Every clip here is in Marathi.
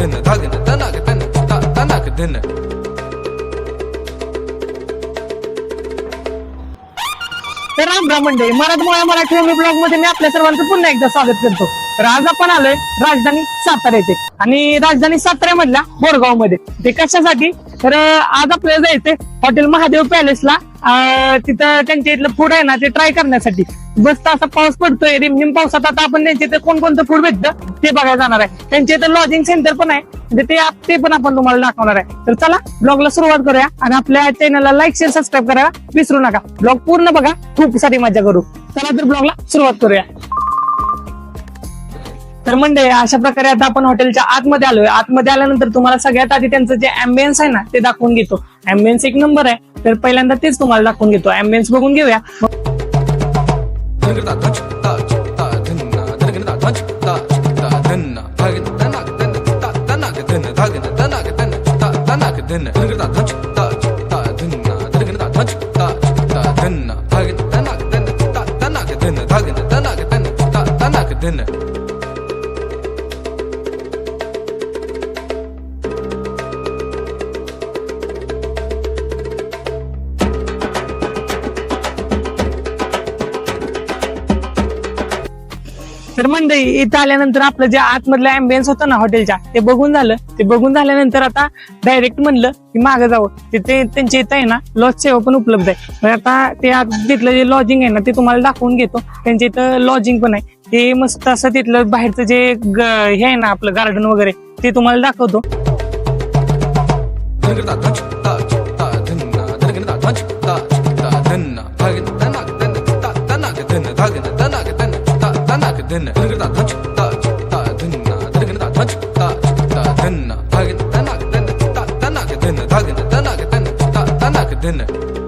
दिन धागन तनाक तन ता तनाक तर राम राम मंडळी मराठमोळ्या मराठी ब्लॉगमध्ये मी आपल्या सर्वांचं पुन्हा एकदा स्वागत करतो. तर आज आपण आलोय राजधानी सातारा येथे. आणि राजधानी सातारा मधल्या बोरगावमध्ये ते कशासाठी? तर आज आपल्याला जायचंय हॉटेल महादेव पॅलेसला तिथं त्यांच्या इथलं फूड आहे ना ते ट्राय करण्यासाठी. बस असा पाऊस पडतोय रिमझिम पावसात आता आपण त्यांच्या इथे कोणकोणतं फूड भेटतं ते बघायला जाणार आहे. त्यांच्या इथं लॉजिंग सेंटर पण आहे म्हणजे ते ते पण आपण तुम्हाला दाखवणार आहे. तर चला ब्लॉगला सुरुवात करूया आणि आपल्या चॅनलला लाईक शेअर सबस्क्राईब करायला विसरू नका. ब्लॉग पूर्ण बघा खूप सारी मजा करू. चला तर ब्लॉगला सुरुवात करूया. तर म्हणजे अशा प्रकारे आता आपण हॉटेलच्या आतमध्ये आलोय. आतमध्ये आल्यानंतर तुम्हाला सगळ्यात आधी त्यांचं जे अँबियन्स आहे ना ते दाखवून घेतो. अँबियन्स एक नंबर आहे. तर पहिल्यांदा तेच तुम्हाला दाखवून घेतो. अँबियन्स बघून घेऊया. धनगन ता तर मंडळी इथं आल्यानंतर आपलं जे आतमधलं अँबियन्स होतं ना हॉटेलच्या ते बघून झालं. ते बघून झाल्यानंतर आता डायरेक्ट म्हणलं की मागं जावं. तिथे त्यांच्या इथं आहे ना लॉज सेवा पण उपलब्ध आहे. आता ते तिथलं जे लॉजिंग आहे ना ते तुम्हाला दाखवून घेतो. त्यांच्या इथं लॉजिंग पण आहे. ते मस्त असं तिथलं बाहेरचं जे हे आहे ना आपलं गार्डन वगैरे ते तुम्हाला दाखवतो. तनाक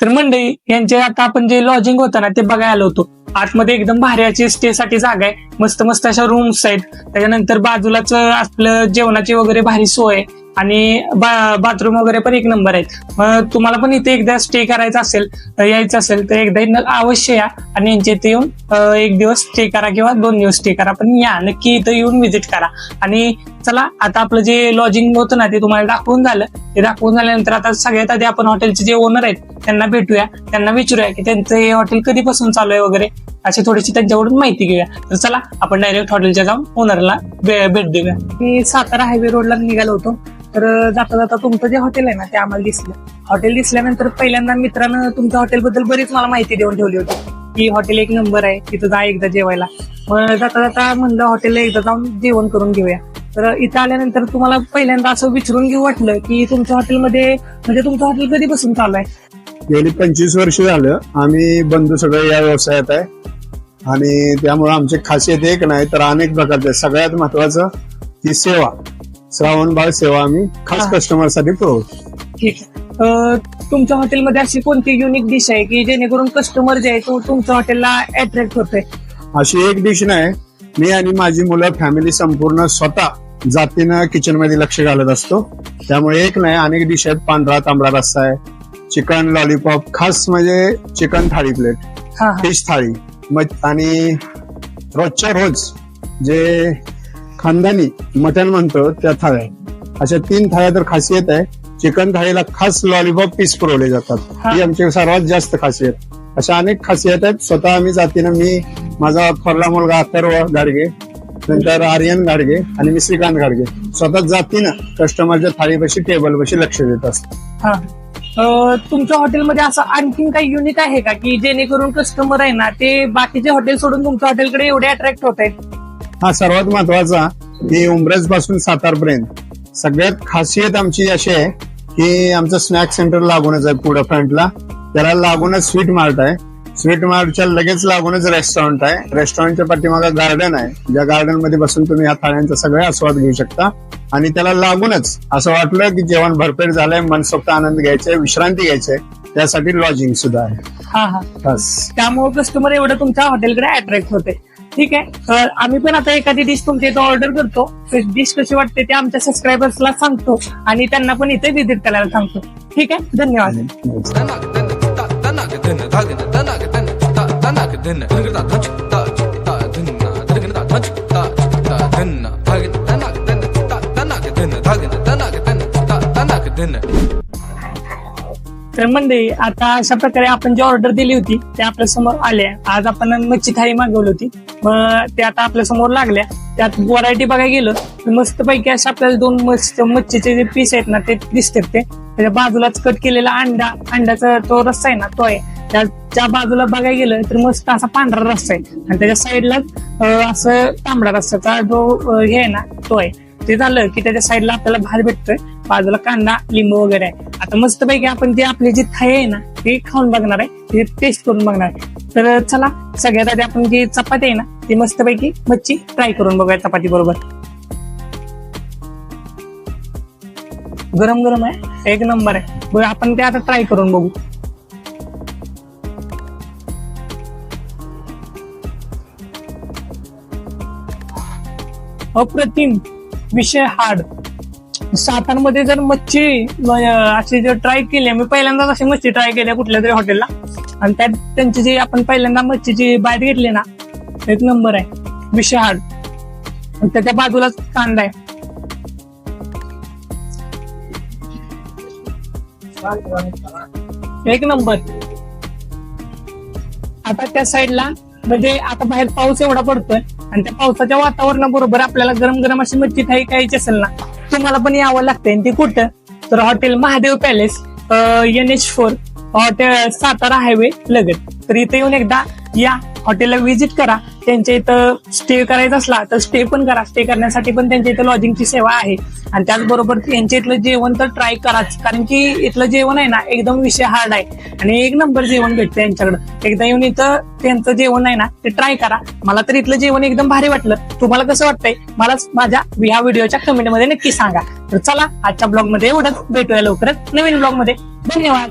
तर मंडळी यांचे आता आपण जे लॉजिंग होतं ना ते बघायला आलो होतो. आतमध्ये एकदम भारी अशी स्टे साठी जागा आहे. मस्त मस्त अशा रूम्स आहेत. त्याच्यानंतर बाजूलाच आपलं जेवणाची वगैरे भारी सोय आहे. आणि बाथरूम वगैरे पण एक नंबर आहेत. मग तुम्हाला पण इथे एकदा स्टे करायचा असेल यायचं असेल तर एकदा अवश्य या आणि यांच्या इथे येऊन एक दिवस स्टे करा किंवा दोन दिवस स्टे करा पण या. नक्की इथं येऊन व्हिजिट करा. आणि चला आता आपलं जे लॉजिंग होतं ना ते तुम्हाला दाखवून झालं. ते दाखवून झाल्यानंतर आता सगळ्यात आधी आपण हॉटेलचे जे ओनर आहेत त्यांना भेटूया. त्यांना विचारूया की त्यांचं हे हॉटेल कधीपासून चालू आहे वगैरे अशी थोडीशी त्यांच्याकडून माहिती घेऊया. तर चला आपण डायरेक्ट हॉटेलच्या जाऊन ओनरला भेट देऊया. मी सातारा हायवे रोडला निघालो होतो. तर जाता जाता तुमचं जे हॉटेल आहे ना ते आम्हाला दिसलं. हॉटेल दिसल्यानंतर पहिल्यांदा मित्रानं तुमच्या हॉटेलबद्दल बरीच मला माहिती देऊन ठेवली होती. की हॉटेल एक नंबर आहे तिथं जा एकदा जेवायला. मग जाता जाता म्हणलं हॉटेलला एकदा जाऊन जेवण करून घेऊया. तर इथं आल्यानंतर तुम्हाला पहिल्यांदा असं विचारून घेऊ वाटलं की तुमच्या हॉटेलमध्ये म्हणजे तुमचं हॉटेल कधीपासून चालू आहे? गेली पंचवीस वर्ष झालं. आम्ही बंधू सगळे या व्यवसायात आहे. आणि त्यामुळे आमची खासियत एक नाही तर अनेक प्रकारचे सगळ्यात महत्वाचं ही सेवा. श्रावण बाळ सेवा आम्ही खास हा. कस्टमरसाठी पुरवतो. ठीक आहे. अं, तुमच्या हॉटेलमध्ये अशी कोणती युनिक डिश आहे की जेणेकरून कस्टमर जे आहे तो तुमच्या हॉटेलला अट्रॅक्ट होतोय अशी एक डिश नाही. मी आणि माझी मुलं फॅमिली संपूर्ण स्वतः जातीनं किचनमध्ये लक्ष घालत असतो. त्यामुळे एक नाही अनेक डिश आहेत. पांढरा तांबडा रस्सा आहे. चिकन लॉलीपॉप खास म्हणजे चिकन थाळी प्लेट हा हा. फिश थाळी. मग आणि रोजच्या रोज जे खानदानी मटण म्हणतो त्या थाळ्या अशा तीन थाळ्या तर खासियत आहे. चिकन थाळीला खास लॉलीपॉप पीस पुरवले जातात. हा. आमची सर्वात जास्त खासियत. अशा अनेक खासियत आहेत. स्वतः आम्ही जातीनं मी माझा थोरला मुलगा अथर्व गाडगे नंतर आर्यन गाडगे आणि मी श्रीकांत गाडगे. स्वतः जातीनं कस्टमरच्या थाळीपाशी टेबलपाशी लक्ष देत असतो. तुमच्या हॉटेलमध्ये असं आणखीन काही युनिक आहे का? की जेणेकरून कस्टमर आहे ना ते बाकीचे हॉटेल सोडून तुमच्या हॉटेलकडे एवढे अट्रॅक्ट होत आहेत? हा सर्वात महत्त्वाचा की उमरजपासून सातारपर्यंत. सगळ्यात खासियत आमची अशी आहे की आमचं स्नॅक सेंटर लागूनच आहे पुढं फ्रंटला. त्याला लागूनच स्वीट मार्ट आहे. स्वीट मार्टच्या लगेच लागूनच रेस्टॉरंट आहे. रेस्टॉरंटच्या पाठीमागे गार्डन आहे. ज्या गार्डनमध्ये बसून तुम्ही या थाळ्यांचा सगळे आस्वाद घेऊ शकता. आणि त्याला लागूनच असं वाटलं की जेवण भरपेट झालंय मनसोक्त आनंद घ्यायचे विश्रांती घ्यायचे त्यासाठी लॉजिंग सुद्धा आहे. हा हा. बस. त्यामुळे कस्टमर एवढं तुमच्या हॉटेलकडे अट्रॅक्ट होते. ठीक आहे. आम्ही पण आता एखादी डिश तुमच्या इथं ऑर्डर करतो. डिश कशी वाटते ते आमच्या सबस्क्रायबर्सला सांगतो आणि त्यांना पण इथे व्हिजिट करायला सांगतो. ठीक आहे? धन्यवाद. तर म्हणजे आता अशा प्रकारे आपण जी ऑर्डर दिली होती ते आपल्यासमोर आल्या. आज आपण मच्छी थाळी मागवली होती. मग ते आता आपल्यासमोर लागल्या. त्यात व्हरायटी बघायला गेलं तर मस्त पैकी अशा आपल्याला दोन मस्त मच्छीचे जे पीस आहेत ना ते दिसतात ते. त्याच्या बाजूलाच कट केलेला अंडा अंड्याचा तो रस्सा आहे ना तो आहे. त्याच्या बाजूला बघायला गेलं तर मस्त असा पांढरा रस्सा आहे. आणि त्याच्या साईडला असं तांबडा रस्त्याचा जो हे आहे ना तो आहे. ते झालं की त्याच्या साईडला आपल्याला भात भेटतोय. बाजूला कांदा लिंबू वगैरे आहे. आता मस्त पैकी आपण ती आपली जी थाय आहे ना ती खाऊन बघणार आहे. ती टेस्ट करून बघणार आहे. तर चला सगळ्यात आधी आपण जी चपाती आहे ना ती मस्त पैकी मच्छी ट्राय करून बघूया चपाती बरोबर. गरम गरम आहे. एक नंबर आहे. बरं आपण ते आता ट्राय करून बघू. अप्रतिम विषय हार्ड सातारमध्ये जर मच्छी अशी जर ट्राय केली मी पहिल्यांदाच अशी मच्छी ट्राय केली कुठल्या तरी हॉटेलला आणि त्यात त्यांची जी आपण पहिल्यांदा मच्छीची बाईट घेतली ना एक नंबर आहे विषहाड त्याच्या बाजूलाच कांदा आहे. एक नंबर आता त्या साईडला म्हणजे आता बाहेर पाऊस एवढा पडतोय आणि त्या पावसाच्या वातावरणाबरोबर आपल्याला गरम गरम अशी मच्छी थाई खायची असेल ना तुम्हाला पण यावं लागतंय. आणि ते कुठं? तर hotel Mahadev palace N H four hotel Satara highway लगत. तर इथे येऊन एकदा या हॉटेलला व्हिजिट करा. त्यांच्या इथं स्टे करायचा असला तर स्टे पण करा. स्टे करण्यासाठी पण त्यांच्या इथं लॉजिंगची सेवा आहे. आणि त्याचबरोबर त्यांच्या इथलं जेवण तर ट्राय कराच. कारण की इथलं जेवण आहे ना एकदम विषय हार्ड आहे. आणि एक नंबर जेवण भेटतं यांच्याकडं. एकदा येऊन इथं त्यांचं जेवण आहे ना ते ट्राय करा. मला तर इथलं जेवण एकदम भारी वाटलं. तुम्हाला कसं वाटतंय? मला माझ्या ह्या व्हिडिओच्या कमेंटमध्ये नक्की सांगा. तर चला आजच्या ब्लॉगमध्ये एवढंच. भेटूया लवकरच नवीन ब्लॉगमध्ये धन्यवाद.